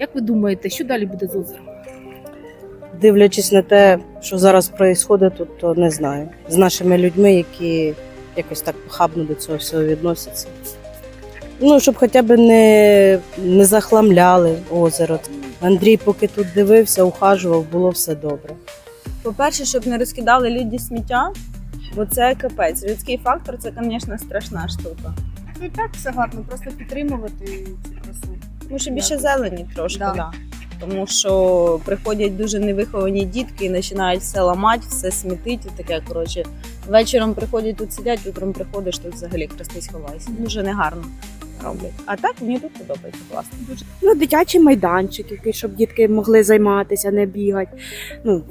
Як ви думаєте, що далі буде з озером? Дивлячись на те, що зараз відбувається тут, то не знаю. З нашими людьми, які якось так похабно до цього всього відносяться. Ну, щоб хоча б не, не захламляли озеро. Андрій, поки тут дивився, ухажував, було все добре. По-перше, щоб не розкидали люди сміття, бо це капець. Людський фактор це, звісно, страшна штука. Ну і так все гарно, просто підтримувати цю красу. Тому що більше зелені трошки. Да. Да. Тому що приходять дуже невиховані дітки і починають все ламати, все смітить. Таке коротше. Вечором приходять тут сидять, утром приходиш, тут взагалі хрестись ховайся. Дуже негарно роблять. А так мені тут подобається класно. Дуже Ну, дитячий майданчик, який, щоб дітки могли займатися, не бігати. Ну,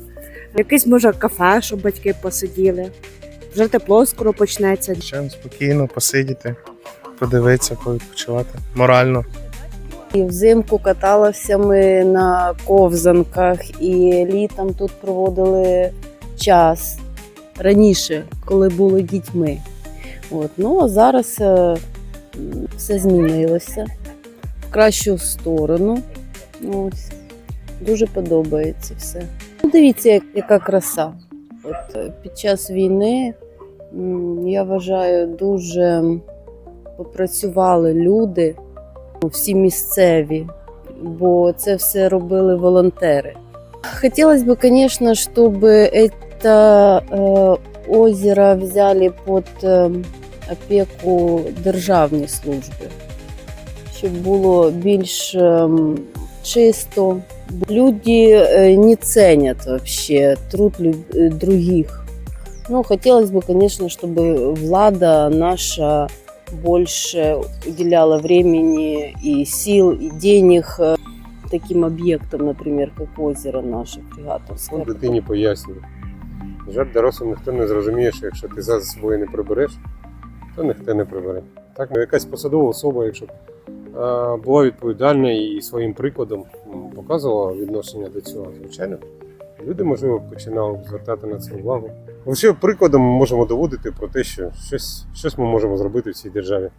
якийсь, може, кафе, щоб батьки посиділи. Вже тепло скоро почнеться. Чим спокійно посидіти, подивитися, відпочивати морально. І взимку каталися ми на ковзанках, і літом тут проводили час раніше, коли були дітьми. От. Ну а зараз е, все змінилося в кращу сторону. Ось. Дуже подобається все. Ну, дивіться, яка краса. От, е, під час війни я вважаю, дуже попрацювали люди всі місцеві, бо це все робили волонтери. Хотілося б, звісно, щоб это э, озеро взяли під е, опеку державні служби, щоб було більш ем, чисто. Люди е, не ценят вообще труд е, других. Ну, хотелось бы, конечно, чтобы влада наша больше уделяла времени и сил, и денег э, таким объектам, например, как озеро наше Фрегатовское. От дитині пояснюю. На жаль, дорослим ніхто не зрозуміє, що якщо ти за собою не прибереш, то ніхто не прибере. Так, ну, якась посадова особа, якщо б а, була відповідальна і своїм прикладом м, показувала відношення до цього, звичайно, люди, можливо, починали звертати на це увагу. Лише прикладом ми можемо доводити про те, що щось, щось ми можемо зробити в цій державі.